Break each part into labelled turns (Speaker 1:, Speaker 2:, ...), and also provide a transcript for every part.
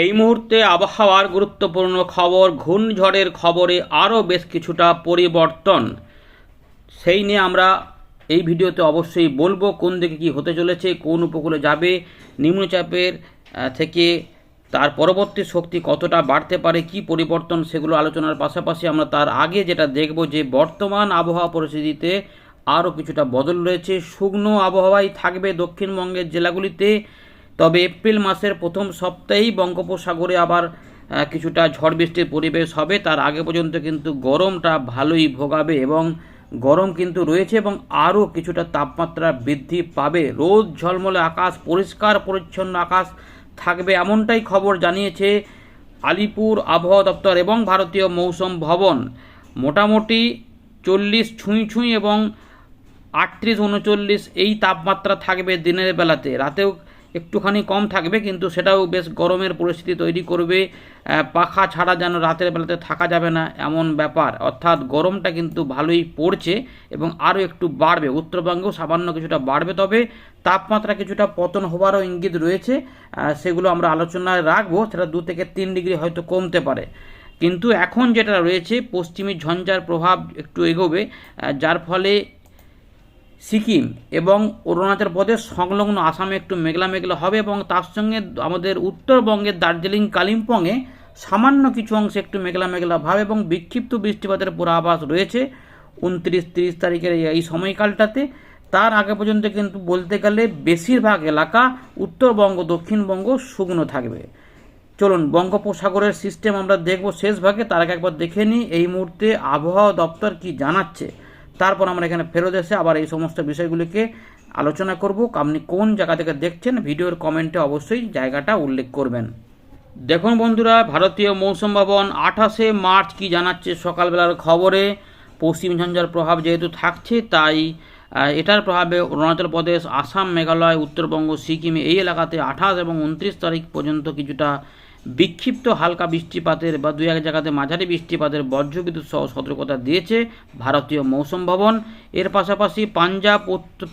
Speaker 1: এই মুহূর্তে আবহাওয়ার গুরুত্বপূর্ণ খবর, ঘূর্ণঝড়ের খবরে আরও বেশ কিছুটা পরিবর্তন। সেই নিয়ে আমরা এই ভিডিওতে অবশ্যই বলব কোন দিকে কি হতে চলেছে, কোন উপকূলে যাবে, নিম্নচাপের থেকে তার পরবর্তী শক্তি কতটা বাড়তে পারে, কি পরিবর্তন সেগুলো আলোচনার পাশাপাশি আমরা তার আগে যেটা দেখব যে বর্তমান আবহাওয়া পরিস্থিতিতে আরও কিছুটা বদল রয়েছে। শুকনো আবহাওয়াই থাকবে দক্ষিণবঙ্গের জেলাগুলিতে। তবে এপ্রিল মাসের প্রথম সপ্তাহেই বঙ্গোপসাগরে আবার কিছুটা ঝড় বৃষ্টির পরিবেশ হবে। তার আগে পর্যন্ত কিন্তু গরমটা ভালোই ভোগাবে এবং গরম কিন্তু রয়েছে এবং আরও কিছুটা তাপমাত্রা বৃদ্ধি পাবে। রোদ, ঝলমলে আকাশ, পরিষ্কার, পরিচ্ছন্ন আকাশ থাকবে এমনটাই খবর জানিয়েছে আলিপুর আবহাওয়া দপ্তর এবং ভারতীয় মৌসুম ভবন। মোটামুটি চল্লিশ ছুঁই ছুঁই এবং আটত্রিশ উনচল্লিশ এই তাপমাত্রা থাকবে দিনের বেলাতে। রাতেও একটুখানি কম থাকবে, কিন্তু সেটাও বেশ গরমের পরিস্থিতি তৈরি করবে। পাখা ছাড়া যেন রাতের বেলাতে থাকা যাবে না, এমন ব্যাপার। অর্থাৎ গরমটা কিন্তু ভালোই পড়ছে এবং আরও একটু বাড়বে। উত্তরবঙ্গেও সামান্য কিছুটা বাড়বে, তবে তাপমাত্রা কিছুটা পতন হওয়ারও ইঙ্গিত রয়েছে। সেগুলো আমরা আলোচনায় রাখব। সেটা দু থেকে তিন ডিগ্রি হয়তো কমতে পারে। কিন্তু এখন যেটা রয়েছে, পশ্চিমী ঝঞ্ঝার প্রভাব একটু এগোবে যার ফলে সিকিম এবং অরুণাচল প্রদেশ সংলগ্ন আসামে একটু মেঘলা মেঘলা হবে এবং তার সঙ্গে আমাদের উত্তরবঙ্গের দার্জিলিং কালিম্পংয়ে সামান্য কিছু অংশে একটু মেঘলা মেঘলা ভাব এবং বিক্ষিপ্ত বৃষ্টিপাতের পূর্বাভাস রয়েছে উনত্রিশ তিরিশ তারিখের এই- সময়কালটাতে। তার আগে পর্যন্ত কিন্তু বলতে গেলে বেশিরভাগ এলাকা উত্তরবঙ্গ, দক্ষিণবঙ্গ শুকনো থাকবে। চলুন বঙ্গোপসাগরের সিস্টেম আমরা দেখব শেষ ভাগে তার আগে একবার দেখে নিই এই মুহূর্তে আবহাওয়া দপ্তর কি জানাচ্ছে। তারপর আমরা এখানে ফেরত এসে আবার এই সমস্ত বিষয়গুলিকে আলোচনা করব। আপনি কোন জায়গা থেকে দেখছেন, ভিডিওর কমেন্টে অবশ্যই জায়গাটা উল্লেখ করবেন। দেখুন বন্ধুরা, ভারতীয় মৌসুম ভবন আঠাশে মার্চ কি জানাচ্ছে সকালবেলার খবরে। পশ্চিম ঝঞ্ঝার প্রভাব যেহেতু থাকছে, তাই এটার প্রভাবে অরুণাচল প্রদেশ, আসাম, মেঘালয়, উত্তরবঙ্গ, সিকিম এই এলাকাতে আঠাশ এবং উনত্রিশ তারিখ পর্যন্ত কিছুটা বিক্ষিপ্ত হালকা বৃষ্টিপাতের বা দু এক জায়গাতে মাঝারি বৃষ্টিপাতের বজ্রবিদ্যুৎ সহ সতর্কতা দিয়েছে ভারতীয় মৌসুম ভবন। এর পাশাপাশি পাঞ্জাব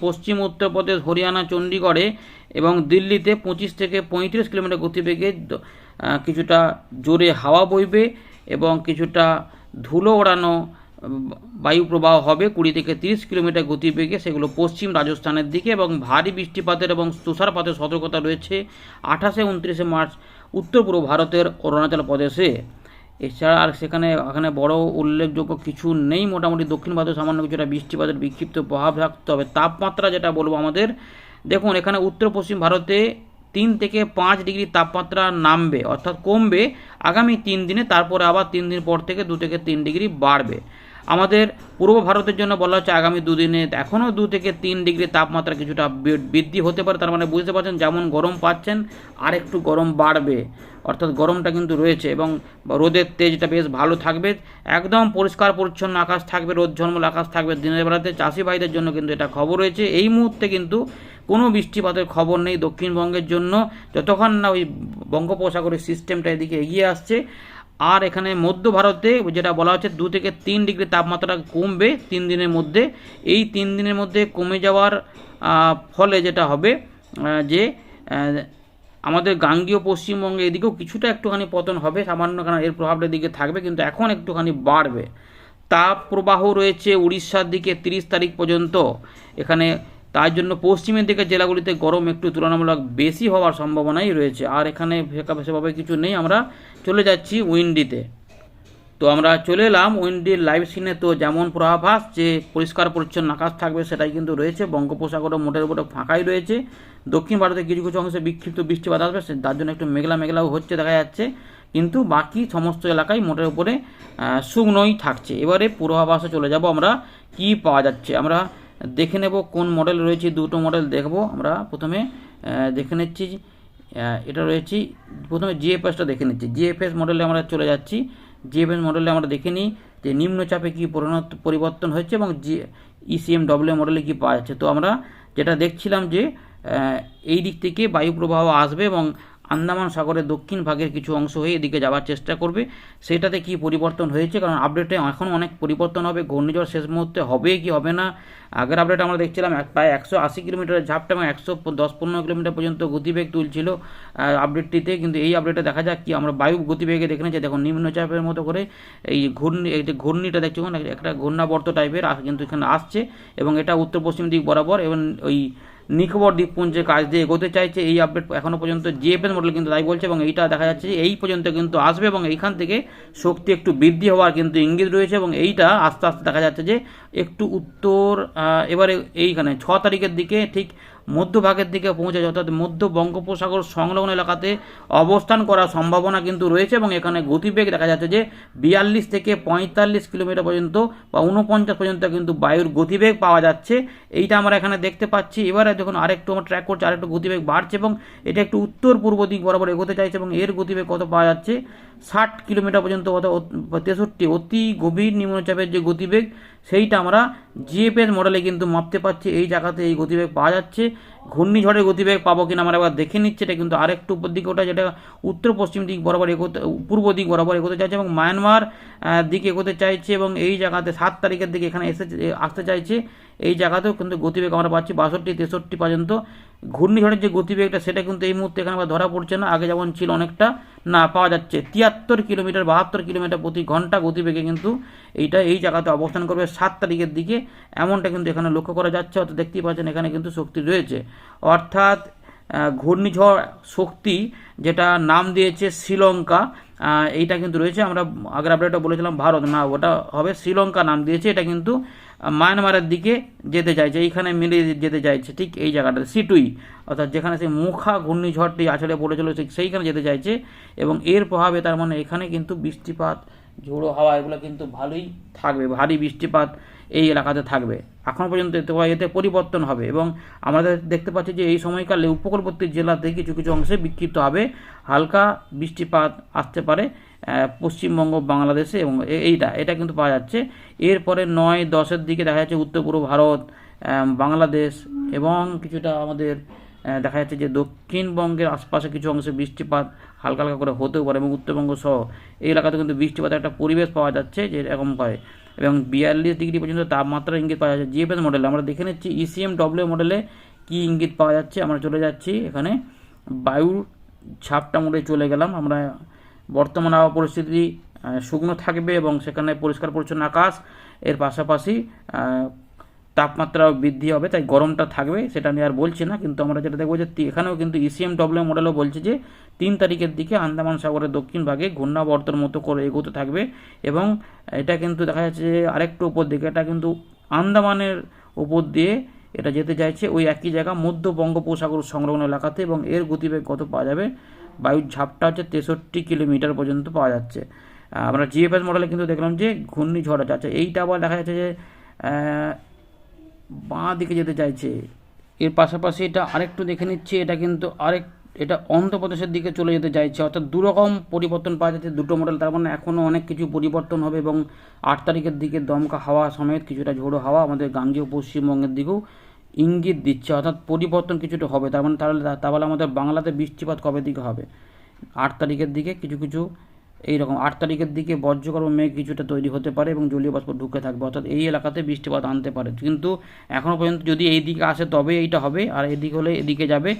Speaker 1: পশ্চিম উত্তরপ্রদেশ, হরিয়ানা চণ্ডীগড়ে এবং দিল্লিতে পঁচিশ থেকে পঁয়ত্রিশ কিলোমিটার গতিবেগে কিছুটা জোরে হাওয়া বইবে এবং কিছুটা ধুলো ওড়ানো বায়ু প্রবাহ হবে কুড়ি থেকে তিরিশ কিলোমিটার গতিবেগে। সেগুলো পশ্চিম রাজস্থানের দিকে এবং ভারী বৃষ্টিপাতের এবং তুষারপাতের সতর্কতা রয়েছে আঠাশে, উনত্রিশে মার্চ উত্তর পূর্ব ভারতের অরুণাচল প্রদেশে। এছাড়া আর সেখানে, এখানে বড় উল্লেখযোগ্য কিছু নেই। মোটামুটি দক্ষিণ ভারতে সামান্য কিছুটা বৃষ্টিপাতের বিক্ষিপ্ত প্রভাব থাকতে হবে। তাপমাত্রা যেটা বলব আমাদের, দেখুন, এখানে উত্তর পশ্চিম ভারতে তিন থেকে পাঁচ ডিগ্রি তাপমাত্রা নামবে, অর্থাৎ কমবে আগামী তিন দিনে, তারপরে আবার তিন দিন পর থেকে দু থেকে তিন ডিগ্রি বাড়বে। আমাদের পূর্ব ভারতের জন্য বলা হচ্ছে আগামী দুদিনে এখনও দু থেকে তিন ডিগ্রি তাপমাত্রা কিছুটা বৃদ্ধি হতে পারে, তার মানে বুঝতে পারছেন যেমন গরম পাচ্ছেন আর একটু গরম বাড়বে। অর্থাৎ গরমটা কিন্তু রয়েছে এবং রোদের তেজটা বেশ ভালো থাকবে। একদম পরিষ্কার, পরিচ্ছন্ন আকাশ থাকবে, রোদ ঝলমল আকাশ থাকবে দিনের বেলাতে। চাষি ভাইদের জন্য কিন্তু এটা খবর রয়েছে। এই মুহূর্তে কিন্তু কোনো বৃষ্টিপাতের খবর নেই দক্ষিণবঙ্গের জন্য। যতক্ষণ না ওই বঙ্গোপসাগরের সিস্টেমটা এদিকে এগিয়ে আসছে আর এখানে মধ্য ভারতে যেটা বলা হচ্ছে দু থেকে তিন ডিগ্রি তাপমাত্রা কমবে তিন দিনের মধ্যে। এই তিন দিনের মধ্যে কমে যাওয়ার ফলে যেটা হবে যে আমাদের গাঙ্গীয় পশ্চিমবঙ্গে এদিকেও কিছুটা একটুখানি পতন হবে, সামান্য কারণ এর প্রভাবটা দিকে থাকবে, কিন্তু এখন একটুখানি বাড়বে। তাপ প্রবাহ রয়েছে উড়িষ্যার দিকে তিরিশ তারিখ পর্যন্ত। এখানে তার জন্য পশ্চিমের দিকে জেলাগুলিতে গরম একটু তুলনামূলক বেশি হওয়ার সম্ভাবনাই রয়েছে। আর এখানে সেভাবে কিছু নেই, আমরা চলে যাচ্ছি উইন্ডিতে। তো আমরা চলে এলাম উইন্ডির লাইভ সিনে। তো যেমন পূর্বাভাস যে পরিষ্কার পরিচ্ছন্ন আকাশ থাকবে সেটাই কিন্তু রয়েছে। বঙ্গোপসাগরও মোটের উপরে ফাঁকাই রয়েছে। দক্ষিণ ভারতে কিছু কিছু অংশে বিক্ষিপ্ত বৃষ্টিপাত আসবে তার জন্য একটু মেঘলা মেঘলাও হচ্ছে দেখা যাচ্ছে। কিন্তু বাকি সমস্ত এলাকায় মোটের উপরে শুকনোই থাকছে। এবারে পূর্বাভাসে চলে যাব আমরা। কি পাওয়া যাচ্ছে? আমরা দেখে নেব কোন মডেল রয়েছে, দুটো মডেল দেখব। আমরা প্রথমে দেখে নিচ্ছি এটা রয়েছে, প্রথমে জিএফএসটা দেখে নিচ্ছি। জিএফএস মডেলে আমরা চলে যাচ্ছি। জিএফএস মডেলে আমরা দেখে নিই যে নিম্নচাপে কী পরিবর্তন হচ্ছে এবং জি ইসিএম ডব্লিউ মডেলে কী পাওয়া যাচ্ছে। তো আমরা যেটা দেখছিলাম যে এই দিক থেকে বায়ু প্রবাহ আসবে এবং আন্দামান সাগরের দক্ষিণ ভাগের কিছু অংশ হয়ে এদিকে যাওয়ার চেষ্টা করবে। সেটাতে কি পরিবর্তন হয়েছে? কারণ আপডেটে এখন অনেক পরিবর্তন হবে। ঘূর্ণিঝড় শেষ মুহূর্তে হবে কি হবে না? আগের আপডেট আমরা দেখছিলাম প্রায় একশো আশি কিলোমিটারের ঝাপটা এবং একশো দশ পনেরো কিলোমিটার পর্যন্ত গতিবেগ তুলছিল আপডেটটিতে কিন্তু এই আপডেটে দেখা যাক কি, আমরা বায়ু গতিবেগে দেখে নিচ্ছি। দেখুন, নিম্নচাপের মতো করে এই ঘূর্ণি, এই যে ঘূর্ণিটা দেখছি একটা ঘূর্ণাবর্ত টাইপের কিন্তু এখানে আসছে এবং এটা উত্তর পশ্চিম দিক বরাবর এবং ওই নিকোবর দ্বীপপুঞ্জের কাজ দিয়ে এগোতে চাইছে। এই আপডেট এখনও পর্যন্ত জিএফএস মডেল কিন্তু তাই বলছে এবং এইটা দেখা যাচ্ছে যে এই পর্যন্ত কিন্তু আসবে এবং এইখান থেকে শক্তি একটু বৃদ্ধি হওয়ার কিন্তু ইঙ্গিত রয়েছে এবং এইটা আস্তে আস্তে দেখা যাচ্ছে যে একটু উত্তর এবারে এইখানে ছ তারিখের দিকে ঠিক মধ্যভাগের দিকে পৌঁছে অর্থাৎ মধ্য বঙ্গোপসাগর সংলগ্ন এলাকাতে অবস্থান করার সম্ভাবনা কিন্তু রয়েছে এবং এখানে গতিবেগ দেখা যাচ্ছে যে বিয়াল্লিশ থেকে পঁয়তাল্লিশ কিলোমিটার পর্যন্ত বা উনপঞ্চাশ পর্যন্ত কিন্তু বায়ুর গতিবেগ পাওয়া যাচ্ছে। এইটা আমরা এখানে দেখতে পাচ্ছি। এবারে দেখুন, আরেকটু আমরা ট্র্যাক করছি, আরেকটু গতিবেগ বাড়ছে এবং এটা একটু উত্তর পূর্ব দিক বরাবর এগোতে চাইছে এবং এর গতিবেগ কত পাওয়া যাচ্ছে? ষাট কিলোমিটার পর্যন্ত অথবা তেষট্টি, অতি গভীর নিম্নচাপের যে গতিবেগ, সেইটা আমরা জিএফএস মডেলে কিন্তু মাপতে পারছি। এই জায়গাতে এই গতিবেগ পাওয়া যাচ্ছে। ঘূর্ণিঝড়ের গতিবেগ পাবো কিনা আমরা এবার দেখে নিচ্ছি। এটা কিন্তু আরেকটু উপর দিকে ওটা যেটা উত্তর পশ্চিম দিক বরাবর এগোতে, পূর্ব দিক বরাবর এগোতে চাইছে এবং মায়ানমার দিকে এগোতে চাইছে এবং এই জায়গাতে সাত তারিখের দিকে এখানে এসে আসতে চাইছে। এই জায়গাতেও কিন্তু গতিবেগ আমরা পাচ্ছি বাষট্টি, তেষট্টি পর্যন্ত। ঘূর্ণিঝড়ের যে গতিবেগটা, সেটা কিন্তু এই মুহূর্তে এখানে আবার ধরা পড়ছে না। আগে যেমন ছিল অনেকটা, না পাওয়া যাচ্ছে। তিয়াত্তর কিলোমিটার, বাহাত্তর কিলোমিটার প্রতি ঘণ্টা গতিবেগে কিন্তু এইটা এই জায়গাতে অবস্থান করবে সাত তারিখের দিকে। এমনটা কিন্তু এখানে লক্ষ্য করা যাচ্ছে অর্থাৎ দেখতেই পাচ্ছেন এখানে কিন্তু শক্তি রয়েছে। অর্থাৎ ঘূর্ণিঝড় শক্তি যেটা নাম দিয়েছে শ্রীলঙ্কা এইটা কিন্তু রয়েছে। আমরা আগের আপডেটটা বলেছিলাম ভারত, না, ওটা হবে শ্রীলঙ্কা নাম দিয়েছে। এটা কিন্তু মায়ানমারের দিকে যেতে চাইছে, এইখানে মিলে যেতে চাইছে ঠিক এই জায়গাটাতে, সিটুই। অর্থাৎ যেখানে সেই মুখা ঘূর্ণিঝড়টি আছড়ে পড়েছিল সেইখানে যেতে চাইছে এবং এর প্রভাবে তার মানে এখানে কিন্তু বৃষ্টিপাত, ঝোড়ো হাওয়া এগুলো কিন্তু ভালোই থাকবে, ভারী বৃষ্টিপাত এই এলাকাতে থাকবে। এখন পর্যন্ত এতে এতে পরিবর্তন হবে এবং আমাদের দেখতে পাচ্ছি যে এই সময়কালে উপকূলবর্তী জেলাতে কিছু কিছু অংশে বিক্ষিপ্ত হবে। হালকা বৃষ্টিপাত আসতে পারে পশ্চিমবঙ্গ, বাংলাদেশে এবং এইটা, এটা কিন্তু পাওয়া যাচ্ছে। এরপরে নয়, দশের দিকে দেখা যাচ্ছে উত্তর, পূর্ব ভারত বাংলাদেশ এবং কিছুটা আমাদের দেখা যাচ্ছে যে দক্ষিণবঙ্গের আশপাশে কিছু অংশে বৃষ্টিপাত হালকা হালকা করে হতেও পারে এবং উত্তরবঙ্গ সহ এই এলাকাতে কিন্তু বৃষ্টিপাতের একটা পরিবেশ পাওয়া যাচ্ছে যে এরকম হয়। এবং বিয়াল্লিশ ডিগ্রি পর্যন্ত তাপমাত্রা ইঙ্গিত পাওয়া যাচ্ছে। জিএফএস মডেল আমরা দেখে নিচ্ছি ইসিএম ডব্লিউ মডেলে কী ইঙ্গিত পাওয়া যাচ্ছে। আমরা চলে যাচ্ছি এখানে। বায়ুর ছাপটা মোটে চলে গেলাম। আমরা বর্তমান আবহাওয়া পরিস্থিতি শুকনো থাকবে এবং সেখানে পরিষ্কার পরিচ্ছন্ন আকাশ। এর পাশাপাশি আহ, তাপমাত্রাও বৃদ্ধি হবে তাই গরমটা থাকবে সেটা নিয়ে আর বলছি না কিন্তু আমরা যেটা দেখব যে এখানেও কিন্তু E ইসিএম ডব্লিউ মডেলও বলছে যে তিন তারিখের দিকে আন্দামান সাগরের দক্ষিণ ভাগে ঘূর্ণাবর্তর মতো করে এগোতে থাকবে এবং এটা কিন্তু দেখা যাচ্ছে যে আরেকটু উপর দিকে এটা কিন্তু আন্দামানের উপর দিয়ে এটা যেতে চাইছে ওই একই জায়গা মধ্য বঙ্গোপসাগর সংলগ্ন এলাকাতে এবং এর গতিবেগ কত পাওয়া যাবে? বায়ুর ঝাপটা হচ্ছে তেষট্টি কিলোমিটার পর্যন্ত পাওয়া যাচ্ছে। আমরা জিএফএস মডেলে কিন্তু দেখলাম যে ঘূর্ণিঝড় আছে। আচ্ছা এইটা আবার দেখা যাচ্ছে যে বাঁ দিকে যেতে চাইছে। এর পাশাপাশি এটা আরেকটু দেখে নিচ্ছি, এটা কিন্তু আরেক, এটা অন্ধ্রপ্রদেশের দিকে চলে যেতে চাইছে। অর্থাৎ দুরকম পরিবর্তন পাওয়া যাচ্ছে দুটো মডেল তার মানে এখনও অনেক কিছু পরিবর্তন হবে এবং আট তারিখের দিকে দমকা হাওয়া সমেত কিছুটা ঝোড়ো হাওয়া আমাদের গাঙ্গেয় পশ্চিমবঙ্গের দিকেও ইঙ্গিত দিচ্ছে। অর্থাৎ পরিবর্তন কিছুটা হবে, তার মানে তাহলে তাহলে আমাদের বাংলাতে বৃষ্টিপাত কবে দিকে হবে? আট তারিখের দিকে কিছু কিছু এইরকম আট তারিখের দিকে বজ্রগর্ভ মেঘ কিছুটা তৈরি হতে পারে এবং জলীয় বাষ্প ঢুকে থাকবে, অর্থাৎ এই এলাকাতে বৃষ্টিপাত আনতে পারে। কিন্তু এখনও পর্যন্ত যদি এই দিকে আসে তবে এইটা হবে, আর এদিকে হলে এদিকে যাবে।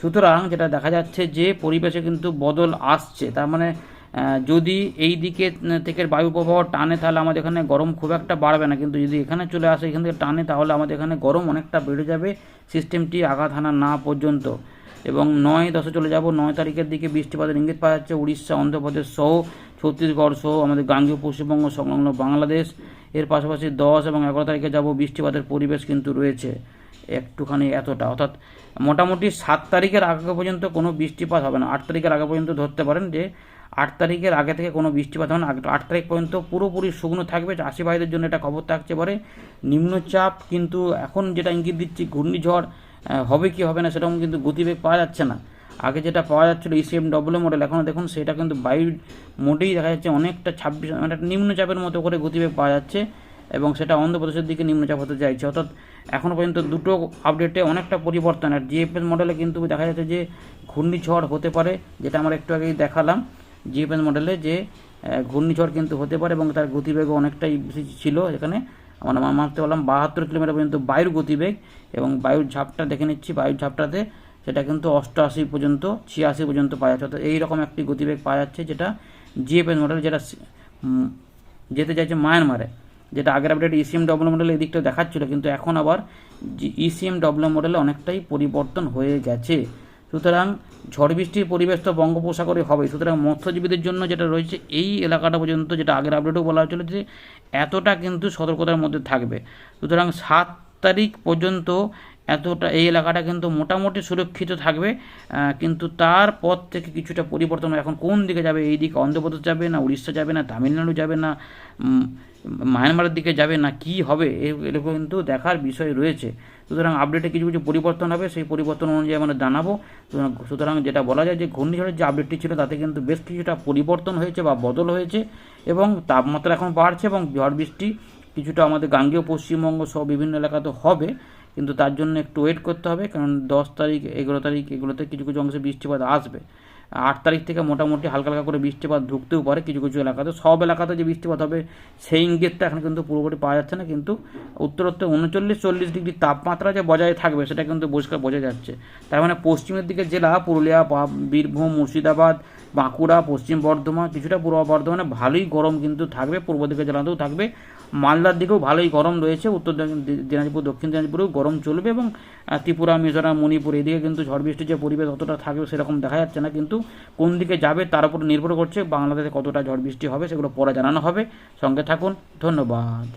Speaker 1: সুতরাং যেটা দেখা যাচ্ছে যে পরিবেশে কিন্তু বদল আসছে। তার মানে যদি এই দিকে থেকে বায়ু প্রবাহ টানে, তাহলে আমাদের এখানে গরম খুব একটা বাড়বে না। কিন্তু যদি এখানে চলে আসে, এখান থেকে টানে, তাহলে আমাদের এখানে গরম অনেকটা বেড়ে যাবে। সিস্টেমটি আঘাত হানা না পর্যন্ত। এবং নয় দশে চলে যাব, নয় তারিখের দিকে বৃষ্টিপাতের ইঙ্গিত পাওয়া যাচ্ছে। উড়িষ্যা, অন্ধ্রপ্রদেশ সহ ছত্তিশগড় সহ আমাদের গাঙ্গীয় পশ্চিমবঙ্গ সংলগ্ন বাংলাদেশ। এর পাশাপাশি দশ এবং এগারো তারিখে যাব, বৃষ্টিপাতের পরিবেশ কিন্তু রয়েছে একটুখানি এতটা। অর্থাৎ মোটামুটি সাত তারিখের আগে পর্যন্ত কোনো বৃষ্টিপাত হবে না। আট তারিখের আগে পর্যন্ত ধরতে পারেন যে আট তারিখের আগে থেকে কোনো বৃষ্টিপাত হবে না। আট- তারিখ পর্যন্ত পুরোপুরি শুকনো থাকবে। চাষি ভাইদের জন্য এটা খবর থাকছে পারে। নিম্নচাপ কিন্তু এখন যেটা ইঙ্গিত দিচ্ছি, ঘূর্ণিঝড় হবে কি হবে না সেরকম কিন্তু গতিবেগ পাওয়া যাচ্ছে না। আগে যেটা পাওয়া যাচ্ছিল ইসিএম ডব্লিউ মডেল এখন দেখুন সেটা কিন্তু বায়ুর মোটেই দেখা যাচ্ছে অনেকটা ছাব্বিশ মানে নিম্নচাপের মতো করে গতিবেগ পাওয়া যাচ্ছে এবং সেটা অন্ধ্রপ্রদেশের দিকে নিম্নচাপ হতে চাইছে অর্থাৎ এখনও পর্যন্ত দুটো আপডেটে অনেকটা পরিবর্তন। আর জিএফএস মডেলে কিন্তু দেখা যাচ্ছে যে ঘূর্ণিঝড় হতে পারে, যেটা আমরা একটু আগেই দেখালাম জিএফএস মডেলে যে ঘূর্ণিঝড় কিন্তু হতে পারে এবং তার গতিবেগও অনেকটাই বেশি ছিল এখানে। আমরা মা- মাপতে পারলাম বাহাত্তর কিলোমিটার পর্যন্ত বায়ুর গতিবেগ এবং বায়ুর ঝাপটা দেখে নিচ্ছি, বায়ুর ঝাপটাতে সেটা কিন্তু অষ্টআশি পর্যন্ত, ছিয়াশি পর্যন্ত পাওয়া যাচ্ছে। অর্থাৎ এইরকম একটি গতিবেগ পাওয়া যাচ্ছে যেটা জিএফএস মডেল যেটা যেতে চাইছে মায়ানমারে। যেটা আগের আপডেট ইসিএম ডব্লিউ মডেলে এই দিকটা দেখাচ্ছিল, কিন্তু এখন আবার ইসিএম ডব্লিউ মডেলে অনেকটাই পরিবর্তন হয়ে গেছে। সুতরাং ঝড় বৃষ্টির পরিবেশ তো বঙ্গোপসাগরে হবে। সুতরাং মৎস্যজীবীদের জন্য যেটা রয়েছে, এই এলাকাটা পর্যন্ত যেটা আগের আপডেটেও বলা হয়েছিল যে এতটা কিন্তু সতর্কতার মধ্যে থাকবে। সুতরাং সাত তারিখ পর্যন্ত এতটা এই এলাকাটা কিন্তু মোটামুটি সুরক্ষিত থাকবে কিন্তু তারপর থেকে কিছুটা পরিবর্তন। এখন কোন দিকে যাবে? এই দিকে অন্ধ্রপ্রদেশ যাবে না, উড়িষ্যা যাবে না, তামিলনাড়ু যাবে না মায়ানমারের দিকে যাবে না, কি হবে? এ- এগুলো কিন্তু দেখার বিষয় রয়েছে। সুতরাং আপডেটে কিছু কিছু পরিবর্তন হবে, সেই পরিবর্তন অনুযায়ী আমরা জানাব। সুতরাং যেটা বলা যায় যে ঘূর্ণিঝড়ের যে আপডেটটি ছিল, তাতে কিন্তু বেশ কিছুটা পরিবর্তন হয়েছে বা বদল হয়েছে এবং তাপমাত্রা এখন বাড়ছে এবং ঝড় বৃষ্টি কিছুটা আমাদের গাঙ্গেয়, পশ্চিমবঙ্গ সহ বিভিন্ন এলাকাতে হবে। কিন্তু তার জন্য একটু ওয়েট করতে হবে, কারণ দশ তারিখ, এগারো তারিখ, এগুলোতে কিছু কিছু অংশে বৃষ্টিপাত আসবে। আট তারিখ থেকে মোটামুটি হালকা হালকা করে বৃষ্টিপাত ঢুকতেও পারে কিছু কিছু এলাকাতে। সব এলাকাতে যে বৃষ্টিপাত হবে, সেই ইঙ্গিতটা এখন কিন্তু পুরোপুরি পাওয়া যাচ্ছে না, কিন্তু উত্তরোত্তর উনচল্লিশ, চল্লিশ ডিগ্রি তাপমাত্রা যে বজায় থাকবে, সেটা কিন্তু পরিষ্কার বোঝা যাচ্ছে। তার মানে পশ্চিমের দিকে জেলা, পুরুলিয়া বীরভূম, মুর্শিদাবাদ বাঁকুড়া, পশ্চিম বর্ধমান, কিছুটা পূর্ব বর্ধমানে ভালোই গরম কিন্তু থাকবে, পূর্ব দিকে জেলাতেও থাকবে। মালদার দিকেও ভালোই গরম রয়েছে, উত্তর দিনাজপুর, দক্ষিণ দিনাজপুরেও গরম চলবে এবং ত্রিপুরা, মিজোরাম, মণিপুর এদিকে কিন্তু ঝড় বৃষ্টির যে পরিবেশ অতটা থাকবে সেরকম দেখা যাচ্ছে না, কিন্তু কোন দিকে যাবে তার উপর নির্ভর করছে বাংলাদেশে কতটা ঝড় বৃষ্টি হবে সেগুলো পরে জানানো হবে। সঙ্গে থাকুন, ধন্যবাদ।